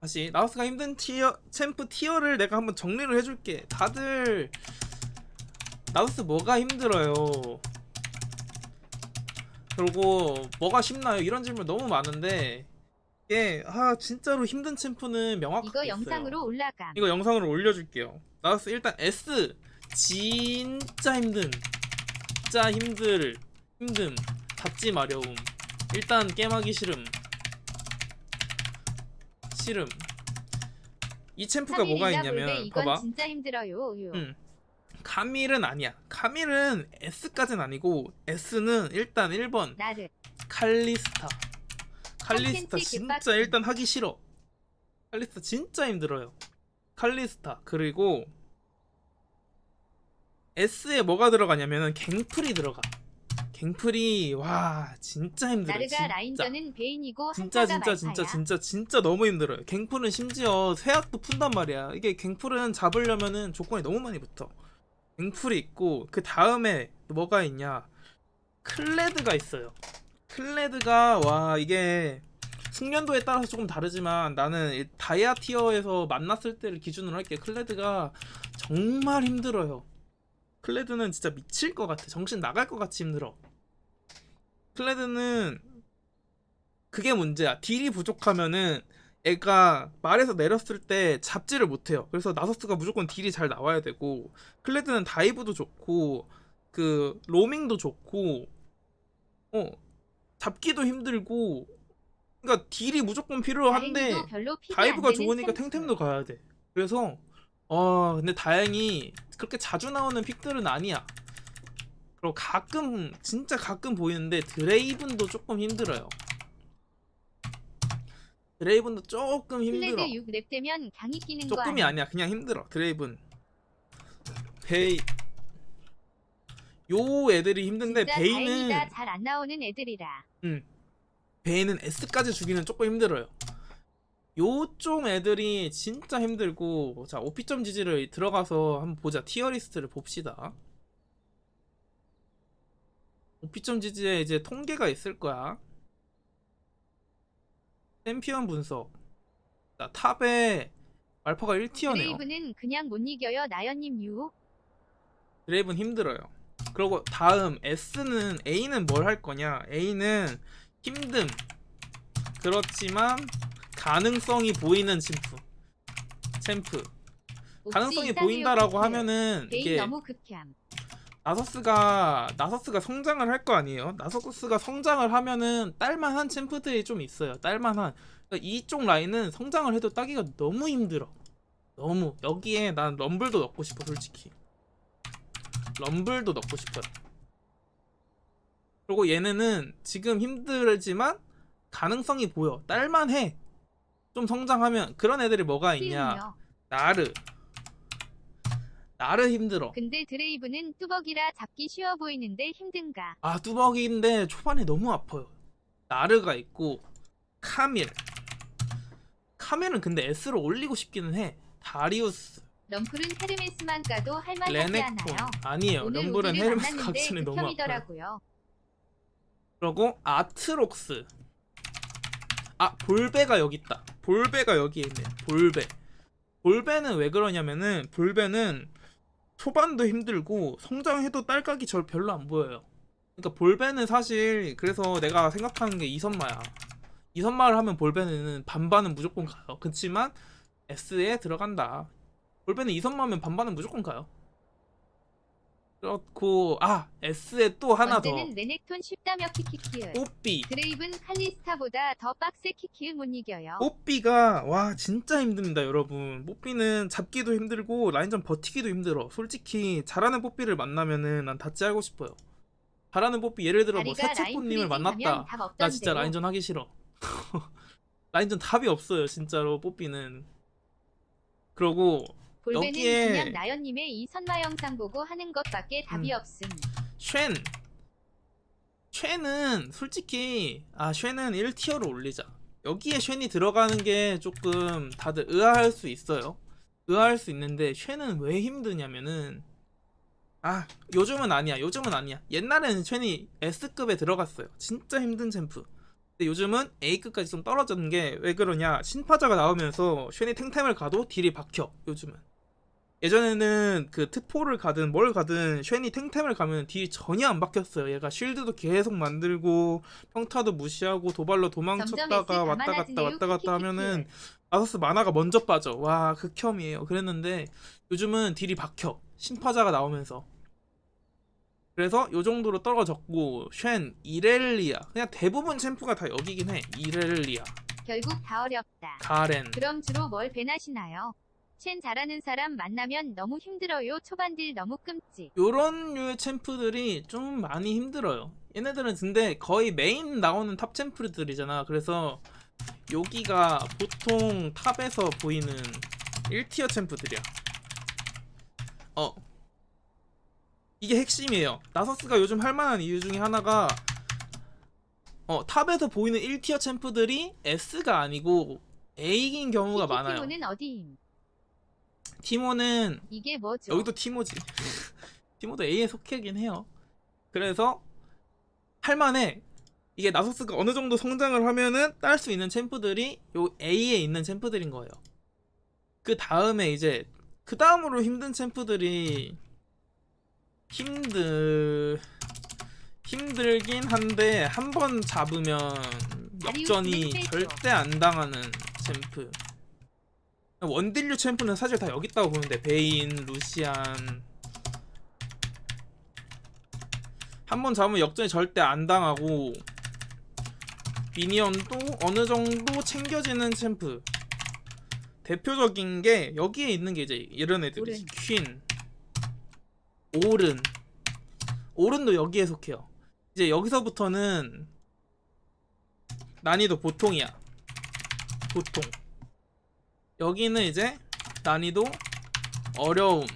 다시 나우스가 힘든 티어 챔프 티어를 내가 한번 정리를 해줄게. 다들 나우스 뭐가 힘들어요? 그리고 뭐가 쉽나요? 이런 질문 너무 많은데 이게 아 진짜로 힘든 챔프는 명확하게 이거 있어요. 영상으로 올라감. 이거 영상으로 올려줄게요. 나우스 일단 S 진짜 힘든 진짜 힘들 힘듦 잡지 마려움 일단 게임하기 싫음 싫음 이 챔프가 뭐가 있냐면 봐봐 진짜 힘들어요. 유. 음. 카밀은 아니야 카밀은 S까지는 아니고 S는 일단 1번 나르. 칼리스타 칼리스타 진짜. 일단 하기 싫어 칼리스타 진짜 힘들어요 칼리스타 그리고 S에 뭐가 들어가냐면은 갱플이 들어가 갱플이 와 진짜 힘들어 나르가 진짜. 라인전은 베인이고 진짜 진짜. 진짜 진짜 진짜 너무 힘들어요. 갱플은 심지어 쇠약도 푼단 말이야. 이게 갱플은 잡으려면은 조건이 너무 많이 붙어. 갱플이 있고 그 다음에 뭐가 있냐? 클레드가 있어요. 클레드가 와 이게 숙련도에 따라서 조금 다르지만 나는 이 다이아 티어에서 만났을 때를 기준으로 할게. 클레드가 정말 힘들어요. 클레드는 진짜 미칠 것 같아. 정신 나갈 것 같이 힘들어 클레드는 그게 문제야. 딜이 부족하면은 애가 말에서 내렸을 때 잡지를 못해요. 그래서 나서스가 무조건 딜이 잘 나와야 되고 클레드는 다이브도 좋고 그 로밍도 좋고 어 잡기도 힘들고 그러니까 딜이 무조건 필요한데 다이브가 좋으니까. 탱템도 가야 돼. 그래서 어 근데 다행히 그렇게 자주 나오는 픽들은 아니야 그리고 가끔 진짜 가끔 보이는데 드레이븐도 조금 힘들어요 드레이븐도 조금 힘들어 플레드 6렙 되면 강이 끼는 거 조금이 아니야? 아니야 그냥 힘들어 드레이븐 베이 요 애들이 힘든데 진짜 베이는 다행이다 잘 안 나오는 애들이라. 음. 베이는 S까지 주기는 조금 힘들어요. 요쪽 애들이 진짜 힘들고 자 오피점 지지를 들어가서 한번 보자 티어 리스트를 봅시다. 오피점 지지에 이제 통계가 있을 거야. 챔피언 분석. 자 탑에 알파가 1티어네요. 드레이브는 그냥 못 이겨요 나연님 유. 드레이브는 힘들어요. 그리고 다음 S는 A는 뭘 할 거냐? A는 힘듦. 그렇지만 가능성이 보이는 챔프. 챔프. 가능성이 보인다라고 하면은 이게 너무 극혐. 나서스가 나서스가 성장을 할 거 아니에요? 나서스가 성장을 하면은 딸만한 챔프들이 좀 있어요. 딸만한. 그러니까 이쪽 라인은 성장을 해도 따기가 너무 힘들어. 너무 여기에 난 럼블도 넣고 싶어 솔직히. 럼블도 넣고 싶어요. 그리고 얘네는 지금 힘들지만 가능성이 보여. 딸만 해. 좀 성장하면 그런 애들이 뭐가 있냐? 나르. 나르 힘들어. 근데 드레이브는 뚜벅이라 잡기 쉬워 보이는데 힘든가? 아 뚜벅이인데 초반에 너무 아파요. 나르가 있고 카밀. 카밀은 근데 S를 올리고 싶기는 해. 다리우스, 럼플은 헤르메스만 까도 할만하지 않아요. 아니에요. 오늘 럼블은 헤르메스 만났는데 각진이 너무 아파요. 극혐이더라고요. 그리고 아트록스. 아 볼베가 여기 있다. 볼베가 여기 있네. 볼베. 볼베는 왜 그러냐면은 볼베는 초반도 힘들고 성장해도 딸깍이 절 별로 안 보여요. 그러니까 볼베는 사실 그래서 내가 생각하는 게 이선마야. 이선마를 하면 볼베는 반반은 무조건 가요. 그렇지만 S에 들어간다. 볼베는 이선마면 반반은 무조건 가요. 그렇고 아 S에 또 하나 더 언제는 레넥톤 쉽다며 키키키을. 뽀삐. 드레이브는 칼리스타보다 더 빡세 키키을 못 이겨요. 뽀삐가 와 진짜 힘듭니다 여러분 뽀삐는 잡기도 힘들고 라인전 버티기도 힘들어 솔직히 잘하는 뽀삐를 만나면은 난 다찌 하고 싶어요 잘하는 뽀삐 예를 들어 뭐 다리가 라인 만났다 프리징 하면 답나 없던데요. 진짜 라인전 하기 싫어 라인전 답이 없어요 진짜로 뽀삐는 그러고 볼베는 여기에- 그냥 나연님의 이 선마 영상 보고 하는 것밖에 답이 음. 없음. 쉔. 쉔은 솔직히 아 쉔은 1티어로 올리자. 여기에 쉔이 들어가는 게 조금 다들 의아할 수 있어요. 의아할 수 있는데 쉔은 왜 힘드냐면은 아 요즘은 아니야 요즘은 아니야. 옛날에는 쉔이 S급에 들어갔어요. 진짜 힘든 챔프. 근데 요즘은 A급까지 좀 떨어지는 게 왜 그러냐. 신파자가 나오면서 쉔이 탱탱을 가도 딜이 박혀 요즘은 예전에는 그 트포를 가든 뭘 가든 쉔이 탱탱을 가면 딜이 전혀 안 박혔어요 얘가 쉴드도 계속 만들고 평타도 무시하고 도발로 도망쳤다가 왔다 갔다. 왔다 갔다. 하면은 아서스 만화가 먼저 빠져 와 극혐이에요 그랬는데 요즘은 딜이 박혀 신파자가 나오면서 그래서 요 정도로 떨어졌고 쉔, 이렐리아 그냥 대부분 챔프가 다 여기긴 해 이렐리아, 결국 다 어렵다. 가렌 그럼 주로 뭘 배나시나요? 쉔 잘하는 사람 만나면 너무 힘들어요. 초반딜 너무 끔찍. 요런 류의 챔프들이 좀 많이 힘들어요 얘네들은 근데 거의 메인 나오는 탑 챔프들이잖아 그래서 여기가 보통 탑에서 보이는 1티어 챔프들이야 어 이게 핵심이에요 나서스가 요즘 할만한 이유 중에 하나가 어 탑에서 보이는 1티어 챔프들이 S가 아니고 A인 경우가 많아요 티모는 어디임? 티모는 이게 뭐죠? 여기도 티모지. 티모도 A에 속해긴 해요. 그래서 할만해. 이게 나소스가 어느 정도 성장을 하면은 딸 수 있는 챔프들이 요 A에 있는 챔프들인 거예요. 그 다음에 이제 그 다음으로 힘든 챔프들이 힘들 힘들긴 한데 한 번 잡으면 역전이 절대 안 당하는 챔프. 원딜류 챔프는 사실 다 여기 있다고 돼. 베인, 루시안. 한 번 잡으면 역전이 절대 안 당하고 미니언도 어느 정도 챙겨지는 챔프. 대표적인 게 여기에 있는 게 이제 이런 애들이. 퀸, 오른. 오른도 여기에 속해요. 이제 여기서부터는 난이도 보통이야. 보통. 여기는 이제 난이도 어려움.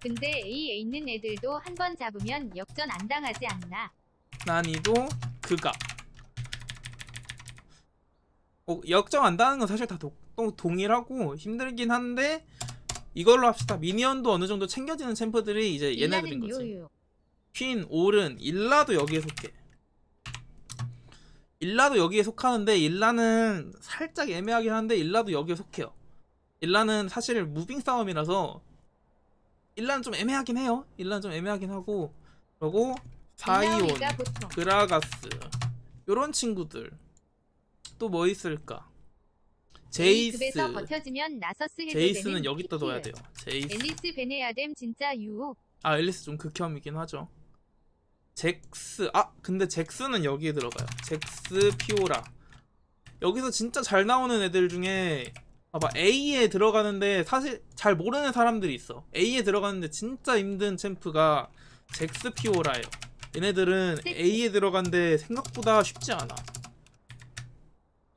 근데 A에 있는 애들도 한 번 잡으면 역전 안 당하지 않나? 난이도 극악. 어, 역정 안다는 건 사실 다 도- 또 동일하고 힘들긴 한데 이걸로 합시다. 미니언도 어느 정도 챙겨지는 챔프들이 이제 얘네들인 거지. 퀸, 오른, 일라도 여기에 속해. 일라도 여기에 속하는데 일라는 살짝 애매하긴 한데 일라도 여기에 속해요. 일라는 사실 무빙 싸움이라서 일라는 좀 애매하긴 해요. 일라는 좀 애매하긴 하고 그리고 사이온, 보통. 그라가스 요런 친구들 또 뭐 있을까? 제이스 버텨지면 나서스 해도 제이스는 되는 여기다 둬야. 돼요. 제이스 앨리스 베네아뎀 진짜 유혹. 아 앨리스 좀 극혐이긴 하죠. 잭스 아 근데 잭스는 여기에 들어가요. 잭스 피오라 여기서 진짜 잘 나오는 애들 중에 봐봐 A에 들어가는데 사실 잘 모르는 사람들이 있어. A에 들어가는데 진짜 힘든 챔프가 잭스 피오라예요. 얘네들은. A에 들어간데 생각보다 쉽지 않아.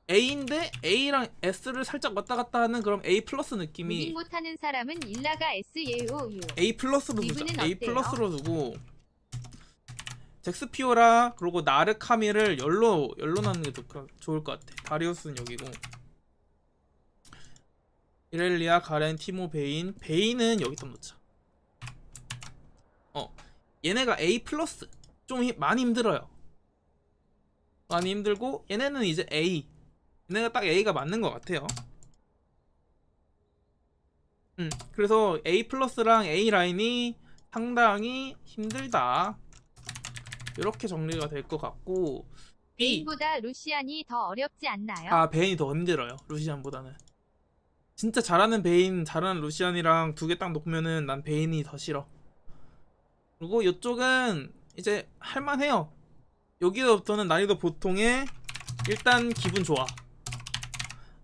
A인데 A랑 S를 살짝 왔다 갔다 하는 그런 A 플러스 느낌이 못하는 사람은 일라가 S 예요 유. A 플러스로 두자. A? 플러스로 두고 잭스피오라 그리고 나르카미를 열로 열로 넣는 게 좋- 좋을 것 같아. 다리우스는 여기고 이렐리아, 가렌, 티모, 베인. 베인은 여기다 놓자. 어, 얘네가 A 플러스 좀 힘- 많이 힘들어요. 많이 힘들고 얘네는 이제 A. 얘네가 딱 A가 맞는 것 같아요. 음, 그래서 A 플러스랑 A 라인이 상당히 힘들다. 이렇게 정리가 될 것 같고 B 베인보다 루시안이 더 어렵지 않나요? 아 베인이 더 힘들어요 루시안보다는 진짜 잘하는 베인 잘하는 루시안이랑 두 개 딱 놓으면은 난 베인이 더 싫어. 그리고 이쪽은 이제 할만해요. 여기서부터는 난이도 보통에 일단 기분 좋아.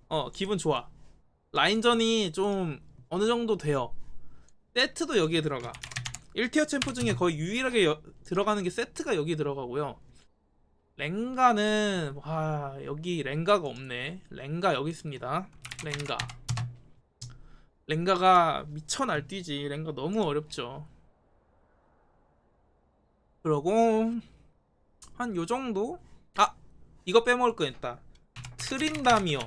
어 기분 좋아. 라인전이 좀 어느 정도 돼요. 세트도 여기에 들어가. 1티어 챔프 중에 거의 유일하게 여- 들어가는 게 세트가 여기 들어가고요. 랭가는 와 여기 랭가가 없네. 랭가 여기 있습니다. 랭가 랭가가 미쳐 날뛰지 랭가 너무 어렵죠 그러고 한 요정도 아 이거 빼먹을 거 있다 트린다미어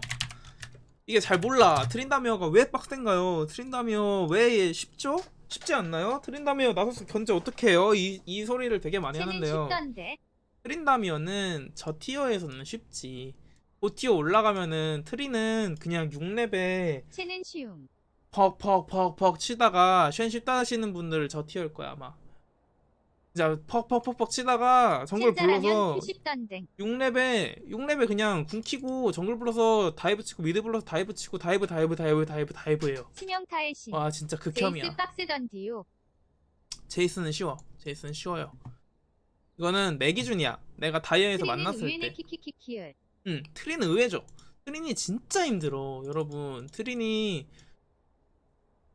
이게 잘 몰라 트린다미어가 왜 빡센가요 트린다미어 왜 쉽죠? 쉽지 않나요? 트린다미어 나서서 견제 어떻게 해요? 이, 이 소리를 되게 많이 하는데요 쉽던데. 트린다미어는 저 티어에서는 쉽지. 그 티어 올라가면은 트리는 그냥 6렙에 채는 쉬움. 퍽퍽퍽퍽 치다가 쉔 쉽다 하시는 분들 저 티어일 거야 아마. 진짜 퍽퍽퍽퍽 치다가 정글 첸 불러서 잘하면 푸십던댕. 6렙에 6렙에 그냥 궁 키고 정글 불러서 다이브 치고 미드 불러서 다이브 치고 다이브 다이브 다이브 다이브 다이브예요. 치명타의 신. 와 진짜 극혐이야. 빡세던디요. 제이스는 쉬워. 제이스는 쉬워요. 이거는 내 기준이야. 내가 다이아에서 트리는 만났을 때. 응, 트린은 의외죠. 트린이 진짜 힘들어, 여러분. 트린이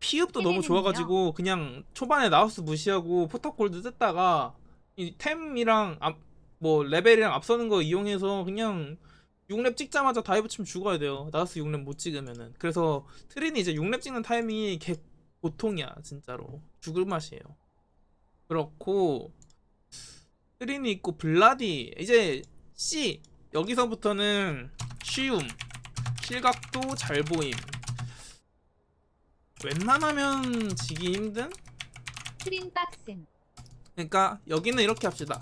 피읍도 너무? 좋아가지고 그냥 초반에 나우스 무시하고 포탑골드 뜯다가 이 템이랑 앞, 뭐 레벨이랑 앞서는 거 이용해서 그냥 6렙 찍자마자 다이브 치면 죽어야 돼요. 나우스 6렙 못 찍으면은. 그래서 트린이 이제 6렙 찍는 타이밍이 개 고통이야, 진짜로. 죽을 맛이에요. 그렇고 트린이 있고 블라디 이제 C 여기서부터는 쉬움 실각도 잘 보임 웬만하면 지기 힘든? 트린 빡셈. 그러니까 여기는 이렇게 합시다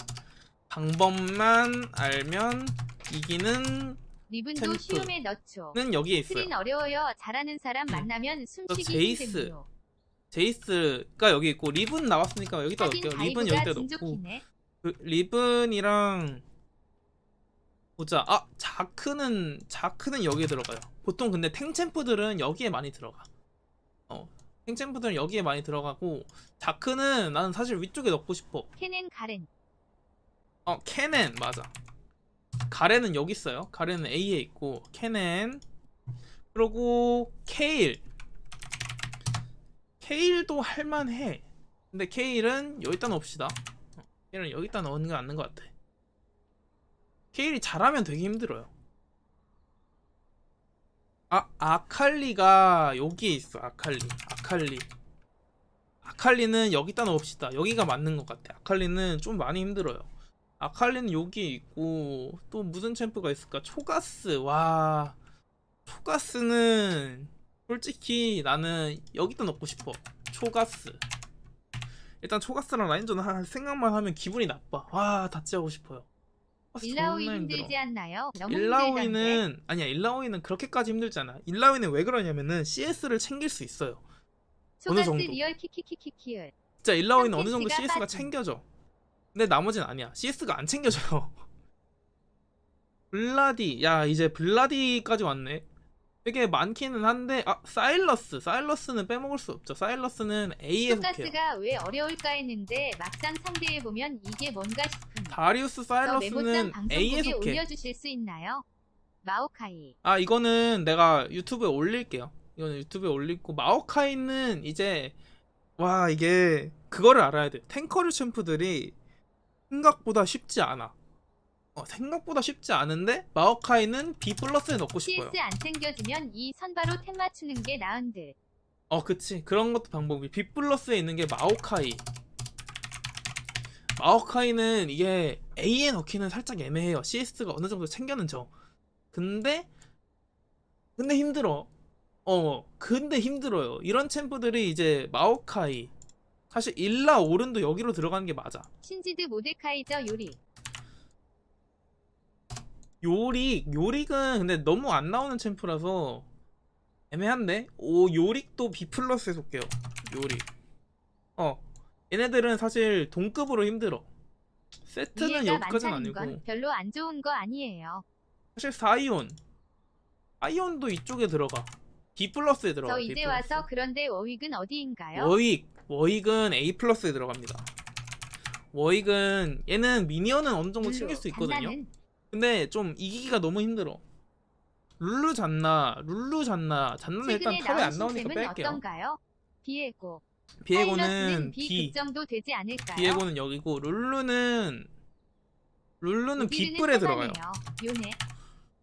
방법만 알면 이기는 리븐도. 쉬움에 넣죠. 는 여기에 있어요 트린 어려워요. 잘하는 사람 만나면 숨쉬기 제이스. 힘들고요. 제이스가 여기 있고 리븐 나왔으니까 여기다 하긴 넣을게요 리븐 다이브가 여기다 넣고. 그 리븐이랑 보자. 아 자크는 자크는 여기에 들어가요. 보통 근데 탱챔프들은 여기에 많이 들어가. 어 탱챔프들은 여기에 많이 들어가고 자크는 나는 사실 위쪽에 넣고 싶어. 캐넨 가렌. 어 캐넨 맞아. 가렌은 여기 있어요. 가렌은 A에 있고 캐넨 그리고 케일 케일도 할만해. 근데 케일은 여기다 넣읍시다. 어, 케일은 여기다 넣는 게 맞는 것 같아. 케일이 잘하면 되게 힘들어요. 아 아칼리가 여기에 있어. 아칼리 아칼리 아칼리는 여기다 넣읍시다. 여기가 맞는 것 같아. 아칼리는 좀 많이 힘들어요. 아칼리는 여기에 있고 또 무슨 챔프가 있을까? 초가스 와 초가스는 솔직히 나는 여기다 넣고 싶어 초가스 일단 초가스랑 라인전 할 생각만 하면 기분이 나빠 와 다치하고 싶어요 초가스 일라오이 존나 힘들어. 힘들지 않나요? 너무 힘들던데. 일라오이는 아니야 일라오이는 그렇게까지 힘들지 않아 일라오이는 왜 그러냐면은 CS를 챙길 수 있어요 어느 초가스 정도? 리얼 키키키키키을. 진짜 일라오이는 어느 정도 CS가 빠짐. 챙겨져. 근데 나머지는 아니야. CS가 안 챙겨져요. 블라디, 야 이제 블라디까지 왔네. 되게 많기는 한데 아 사일러스, 사일러스는 빼먹을 수 없죠. 사일러스는 A에 속해요. 초가스가 왜 어려울까 했는데 막상 상대해 보면 이게 뭔가 싶음. 다리우스 사일러스는 A에 방송국에 속해. 올려주실 수 있나요? 마오카이. 아 이거는 내가 유튜브에 올릴게요. 이거는 유튜브에 올리고 마오카이는 이제 와 이게 그거를 알아야 돼. 탱커류 챔프들이 생각보다 쉽지 않아. 어, 생각보다 쉽지 않은데 마오카이는 B 플러스에 넣고 싶어요. CS 안 챙겨주면 이 선바로 템 맞추는 게 나은들. 어 그치 그런 것도 방법이 B 플러스에 있는 게 마오카이. 마오카이는 이게 A에 넣기는 살짝 애매해요. CS가 어느 정도 챙겨는 져. 근데 근데 힘들어. 어 근데 힘들어요. 이런 챔프들이 이제 마오카이 사실 일라 오른도 여기로 들어가는 게 맞아. 신지드 모데카이저 요리. 요릭 요릭은 근데 너무 안 나오는 챔프라서 애매한데? 오 요릭도 B 플러스에 속해요. 요릭 어 얘네들은 사실 동급으로 힘들어. 세트는 여기까지는 아니고. 별로 안 좋은 거 아니에요. 사실 사이온. 사이온도 이쪽에 들어가. B 플러스에 들어가 저 이제. 와서 그런데 워윅은 어디인가요? 워익 워익은 A 플러스에 들어갑니다. 워익은 얘는 미니언은 어느 정도 챙길 수 있거든요 근데 좀 이기기가 너무 힘들어. 룰루 잔나, 룰루 잔나, 잔나는 일단 최근에 탑에 안 나오니까 뺄게요. 어떤가요? 비에고. 비에고는 B, B 그 정도 되지 않을까요? 비에고는 여기고 룰루는 룰루는 우비르는 B뿔에 들어가요. 요네.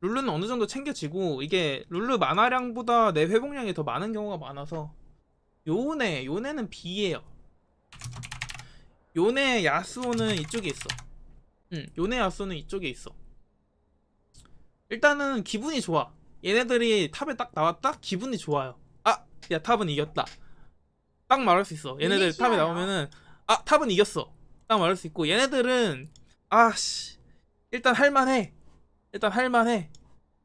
룰루는 어느 정도 챙겨지고 이게 룰루 만화량보다 내 회복량이 더 많은 경우가 많아서 요네, 요네는 B예요. 요네 야스오는 이쪽에 있어. 응, 요네 야스오는 이쪽에 있어. 일단은 기분이 좋아. 얘네들이 탑에 딱 나왔다? 기분이 좋아요. 아, 야 탑은 이겼다. 딱 말할 수 있어. 얘네들 탑에. 나오면은 아 탑은 이겼어. 딱 말할 수 있고 얘네들은 아씨 일단 할만해. 일단 할만해.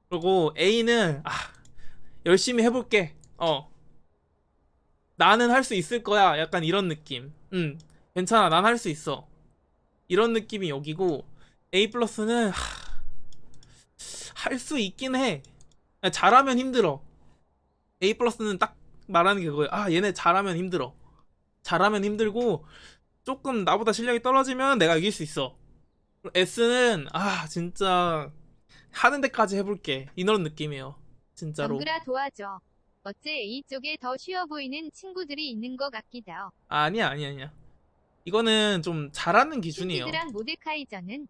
그리고 A는 아 열심히 해볼게. 어. 나는 할 수 있을 거야. 약간 이런 느낌. 응. 괜찮아. 난 할 수 있어. 이런 느낌이 여기고 A 플러스는 할 수 있긴 해. 잘하면 힘들어. A 플러스는 딱 말하는 게 그거야. 아 얘네 잘하면 힘들어. 잘하면 힘들고 조금 나보다 실력이 떨어지면 내가 이길 수 있어. S는 아 진짜 하는 데까지 해볼게 이런 느낌이에요. 진짜로. 정글아 도와줘. 어째 A쪽에 더 쉬워 보이는 친구들이 있는 것 같기도. 아니야 아니야 아니야. 이거는 좀 잘하는 기준이에요. 신지드랑 모데카이저는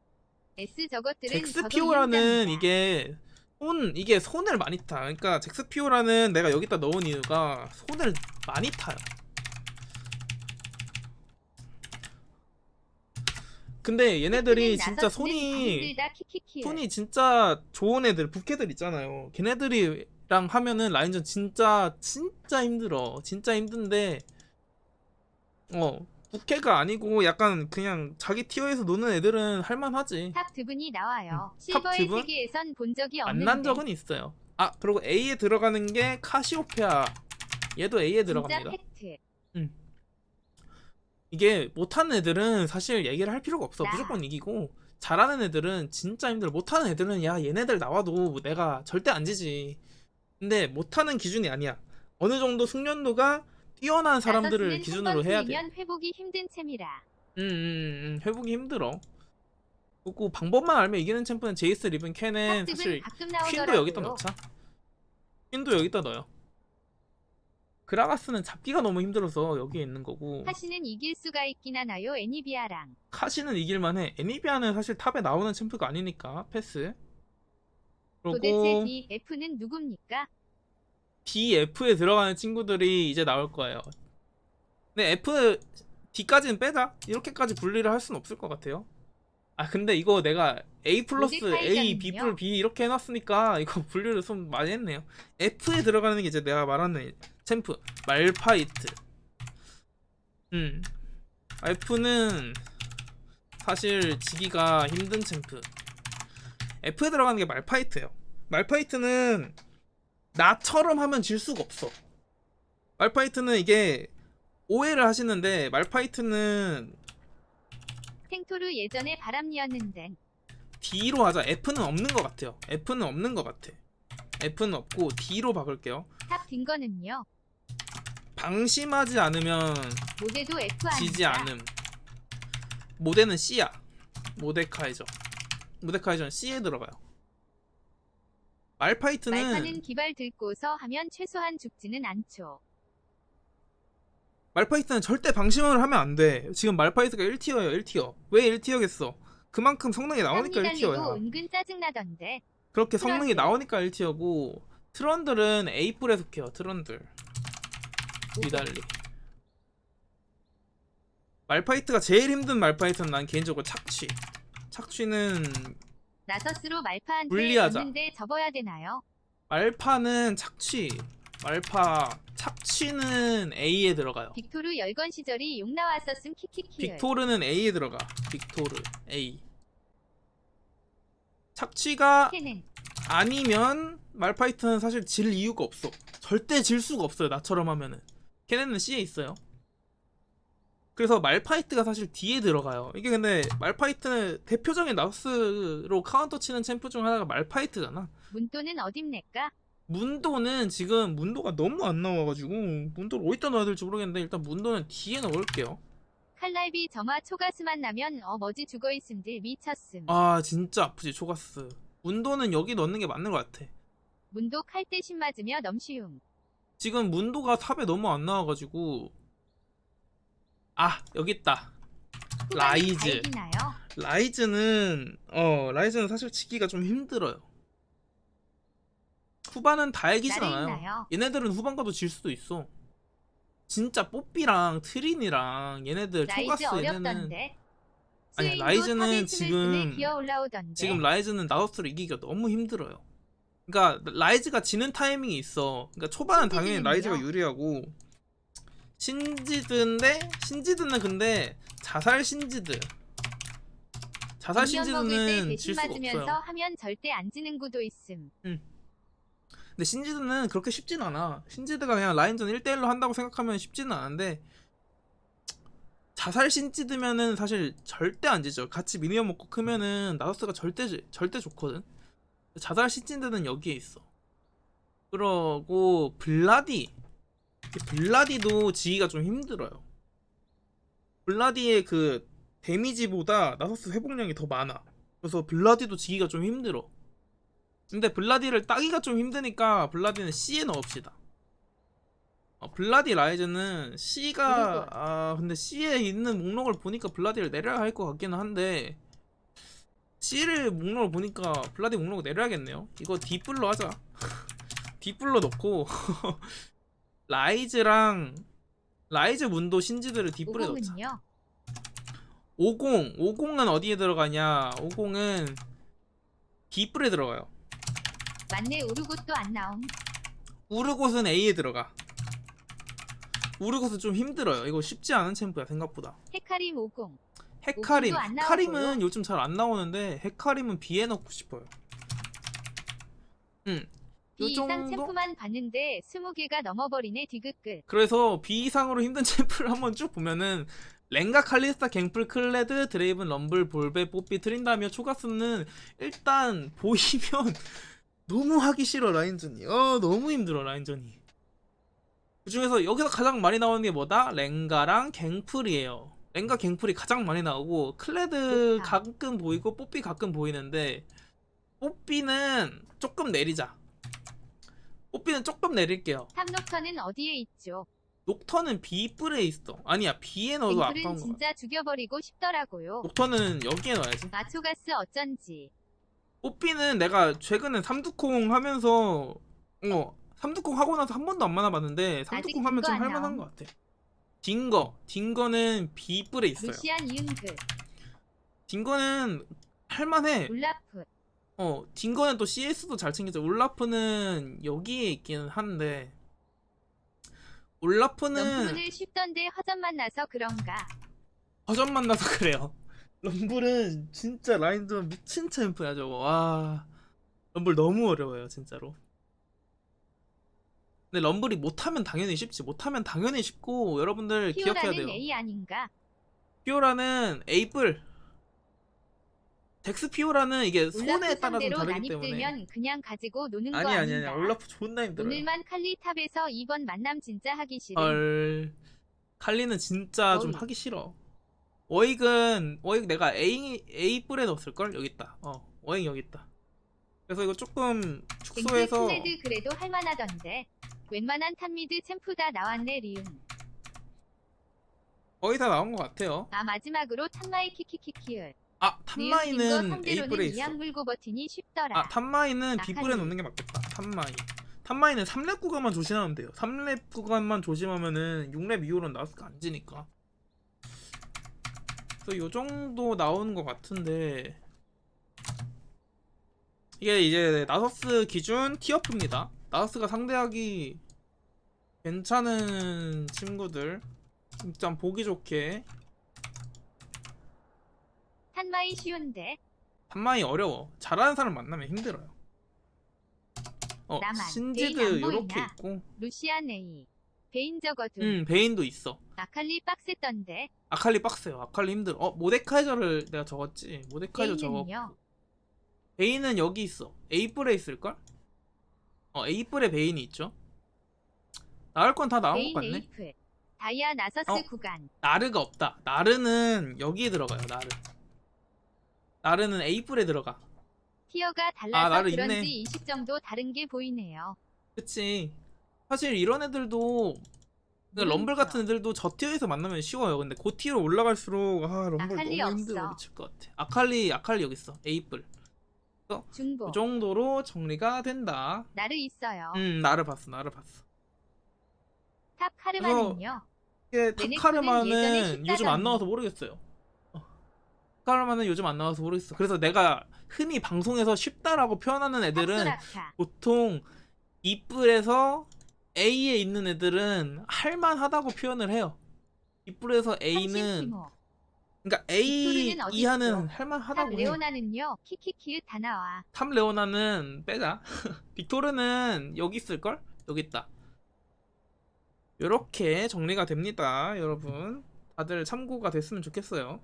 S 저것들은 잭스피오라는. 이게 손 이게 손을 많이 타. 그러니까 잭스피오라는 내가 여기다 넣은 이유가 손을 많이 타요. 근데 얘네들이 진짜 손이. 손이 진짜 좋은 애들 부캐들 있잖아요. 걔네들이랑 하면은 라인전 진짜 진짜 힘들어. 진짜 힘든데 어 부캐가 아니고 약간 그냥 자기 티어에서 노는 애들은 할만하지. 탑두 분이 나와요. 탑 실버의 두 분? 세계에선 본 적이 없는데. 만난 적은 있어요. 아 그리고 A에 들어가는 게 카시오페아. 얘도 A에 들어갑니다. 팩트. 이게 못하는 애들은 사실 얘기를 할 필요가 없어. 나. 무조건 이기고 잘하는 애들은 진짜 힘들어. 못하는 애들은 야 얘네들 나와도 내가 절대 안 지지. 근데 못하는 기준이 아니야. 어느 정도 숙련도가 뛰어난 사람들을 기준으로 해야 돼. 회복이 힘든 챔이라. 음, 음, 음, 회복이 힘들어. 그리고 방법만 알면 이기는 챔프는 제이스, 리븐, 캔은 사실 퀸도. 여기다 넣자. 퀸도 여기다 넣어요. 그라가스는 잡기가 너무 힘들어서 여기에 있는 거고 하시는 이길 수가 있긴 하나요 애니비아랑. 카시는 이길만해. 애니비아는 사실 탑에 나오는 챔프가 아니니까 패스. 도대체 그리고 DF는 누굽니까? DF에 들어가는 친구들이 이제 나올 거예요. 근데 F D까지는 빼자. 이렇게까지 분리를 할 수는 없을 것 같아요. 아 근데 이거 내가 A 플러스 A, B 플 B 이렇게 해놨으니까 이거 분류를 좀 많이 했네요. F에 들어가는 게 이제 내가 말하는 챔프 말파이트. 음, F는 사실 지기가 힘든 챔프. F에 들어가는 게 말파이트예요. 말파이트는 나처럼 하면 질 수가 없어. 말파이트는 이게 오해를 하시는데 말파이트는 탱토르 예전에 바람이었는데 D로 하자. F는 없는 것 같아요. F는 없는 것 같아. F는 없고 D로 박을게요. 탑 딩거는요. 방심하지 않으면 모데도 F 아닙니다. 지지 않음. 모데는 C야. 모데카이저. 모데카이저는 C에 들어가요. 말파이트는 말파는 기발 들고서 하면 최소한 죽지는 않죠. 말파이트는 절대 방심을 하면 안 돼. 지금 말파이트가 1티어예요, 1티어. 왜 1티어겠어? 그만큼 성능이 나오니까 땀이 달리고 1티어야. 은근 짜증나던데. 그렇게 성능이 트런들. 나오니까 1티어고 트런들은 A뿔에 속해요, 트런들. 위달리. 말파이트가 제일 힘든 말파이트는 난 개인적으로 착취. 착취는 나서스로 말파한테 분리하자. 졌는데 접어야 되나요? 말파는 착취. 말파 착취는 A에 들어가요. 빅토르 열건 시절이 욕 나왔었음 키키키. 빅토르는 A에 들어가. 빅토르 A. 착취가 캐는 아니면 말파이트는 사실 질 이유가 없어. 절대 질 수가 없어요. 나처럼 하면은. 걔네는 C에 있어요. 그래서 말파이트가 사실 D에 들어가요. 이게 근데 말파이트는 대표적인 나우스로 카운터 치는 챔프 중 하나가 말파이트잖아. 문또는 어딥니까? 문도는 지금 문도가 너무 안 나와가지고 문도를 어디다 넣어야 될지 모르겠는데 일단 문도는 D에 넣을게요. 칼날비 점화 초가스만 나면 어 머지 죽어있음들 미쳤음. 아 진짜 아프지 초가스. 문도는 여기 넣는 게 맞는 것 같아. 문도 칼대 신 맞으며 넘쉬움. 지금 문도가 탑에 너무 안 나와가지고 아 여기 있다 라이즈. 라이즈는 어 라이즈는 사실 치기가 좀 힘들어요 후반은 다 이기진 않아요? 얘네들은 후반 가도 질 수도 있어 진짜 뽀삐랑 트린이랑 얘네들 초가스 얘네는. 아니, 라이즈는 지금- 지금 라이즈는 나우스를 이기기가 너무 힘들어요. 그러니까 라이즈가 지는 타이밍이 있어. 그러니까 초반은 당연히? 라이즈가 유리하고 신지드인데 신지드는 근데 자살 신지드 자살 신지드는 대신 질 수가 맞으면서 없어요. 하면 절대 안 지는 구도 있음. 근데 신지드는 그렇게 쉽진 않아. 신지드가 그냥 라인전 1대1로 한다고 생각하면 쉽지는 않은데 자살 신지드면은 사실 절대 안 지죠. 같이 미니언 먹고 크면은 나더스가 절대 지- 절대 좋거든. 자살 신지드는 여기에 있어. 그러고 블라디 이 블라디도 지기가 좀 힘들어요. 블라디의 그 데미지보다 나서스 회복량이 더 많아. 그래서 블라디도 지기가 좀 힘들어. 근데 블라디를 따기가 좀 힘드니까 블라디는 C에 넣읍시다. 어, 블라디 라이즈는 C가 그리고- 아 근데 C에 있는 목록을 보니까 블라디를 내려야 할 것 같기는 한데 C를 목록을 보니까 블라디 목록을 내려야겠네요. 이거 D뿔로 하자. D뿔로 넣고 라이즈랑 라이즈 문도 신지들을 D뿔에 넣자. 오공은요. 50 50은 어디에 들어가냐? 50은 D뿔에 들어가요. 맞네 오르고도 안 나옴. 우르곳은 A에 들어가. 우르곳은 좀 힘들어요. 이거 쉽지 않은 챔프야 생각보다. 헤카림 50. 헤카림, 오공도 안 헤카림은 나오고요. 요즘 잘 안 나오는데 헤카림은 B에 넣고 싶어요. 음, B 요 이상? 챔프만 봤는데 20개가 넘어버리네 디귿끝. 그래서 B 이상으로 힘든 챔프를 한번 쭉 보면은 랭가, 칼리스타, 갱플, 클레드, 드레이븐, 럼블, 볼베, 뽀삐, 트린다며 초가스는 일단 보이면 너무 하기 싫어 라인전이. 어 너무 힘들어 라인전이. 그 중에서 여기서 가장 많이 나오는 게 뭐다? 랭가랑 갱플이에요. 랭가, 갱플이 가장 많이 나오고 클레드 좋다. 가끔 보이고 뽀삐 가끔 보이는데 뽀삐는 조금 내리자. 뽀삐는 조금 내릴게요. 탑노커는 어디에 있죠? 녹턴은 B 뿔에 있어. 아니야 B에 넣어도 아까운 갱플은 거야. 진짜 죽여버리고 싶더라고요. 녹턴은 여기에 넣어야지. 마초가스 어쩐지. 뽀삐는 내가 최근에 삼두콩 하면서 어 삼두콩 하고 나서 한 번도 안 만나봤는데 삼두콩 하면 좀안 할만한 나옴. 것 같아. 딩거 딩거는 B 뿔에 있어요. 루시안 이은그. 딩거는 할만해. 울라프. 어 딩거는 또 CS도 잘 챙기죠. 울라프는 여기에 있기는 한데 울라프는 럼프문을 쉽던데 허전 만나서 그런가. 버전 만나서 그래요. 럼블은 진짜 라인전 미친 챔프야 저거. 와 럼블 너무 어려워요 진짜로. 근데 럼블이 못하면 당연히 쉽지. 못하면 당연히 쉽고 여러분들 기억해야 피오라는 돼요. A 아닌가? 피오라는 에이플. 덱스 피오라는 이게 손에 따라 좀 다르기 때문에. 그냥 가지고 노는 거 아니 아니? 아니 올라프 존나 힘들어요. 오늘만 칼리 탑에서 이번 만남 진짜 하기 싫음. 헐 칼리는 진짜 좀 어이. 하기 싫어. 워익은 워익 내가 A A 뿔에 넣었을 걸 여기 있다. 어 워익 여기 있다. 그래서 이거 조금 축소해서 클레드 그래도 할만하던데. 웬만한 탑미드 챔프 다 나왔네 리움. 거의 다 나온 것 같아요. 아 마지막으로 탑마이 키키키키을. 아 탑마이는 A 상대로는 뿔에 있어. 물고 버티니 쉽더라. 아 탑마이는 B 뿔에 아칼리. 넣는 게 맞겠다. 탑마이. 탑마이는 3렙 구간만 조심하면 돼요. 3렙 구간만 조심하면은 6렙 이후로는 나스가 안 지니까. 그래서 요 정도 나오는 것 같은데 이게 이제 나서스 기준 티어프입니다. 나서스가 상대하기 괜찮은 친구들 일단 보기 좋게 탄마이 쉬운데. 탑마이 어려워. 잘하는 사람 만나면 힘들어요. 어 나만 신지드 베인 안 요렇게 보이나? 있고 루시안 A. 베인 적어도. 음 베인도 있어. 아칼리 빡셌던데. 아칼리 빡세요. 아칼리 힘들어. 어 모데카이저를 내가 적었지. 모데카이저 적었고. 베인은요. 베인은 여기 있어. A뿔에 있을걸? 어 A뿔에 베인이 있죠. 나올 건 다 나온 베인 것 같네. 에이플. 다이아 나서스 어? 구간. 나르가 없다. 나르는 여기에 들어가요. 나르. 나르는 A뿔에 들어가. 티어가 아, 달라서 나를 그런지 있네. 20 정도 다른 게 보이네요. 그치. 사실 이런 애들도 그러니까 럼블. 같은 애들도 저 티어에서 만나면 쉬워요. 근데 그 티어로 올라갈수록 아 럼블 아칼리 너무. 힘들어 미칠 것 같아. 아칼리 아칼리 여기 있어. A뿔. 중보. 그 정도로 정리가 된다. 나르 있어요. 음 나를 봤어. 나를 봤어. 탑 카르마는요. 이게 얘네 예전에 타카르마는 쉽다더니. 요즘 안 나와서 모르겠어요. 어. 타카르마는 요즘 안 나와서 모르겠어. 그래서 내가 흔히 방송에서 쉽다라고 표현하는 애들은. 보통 이뿔에서 A에 있는 애들은 할만하다고 표현을 해요. 이뿔에서 A는 삼신티모. 그러니까 A 이하는? 할만하다고 탑 해. 레오나는요. 키키키읒 다 나와. 탑 레오나는 빼자. 빅토르는 여기 있을 걸? 여기 있다. 요렇게 정리가 됩니다, 여러분. 다들 참고가 됐으면 좋겠어요.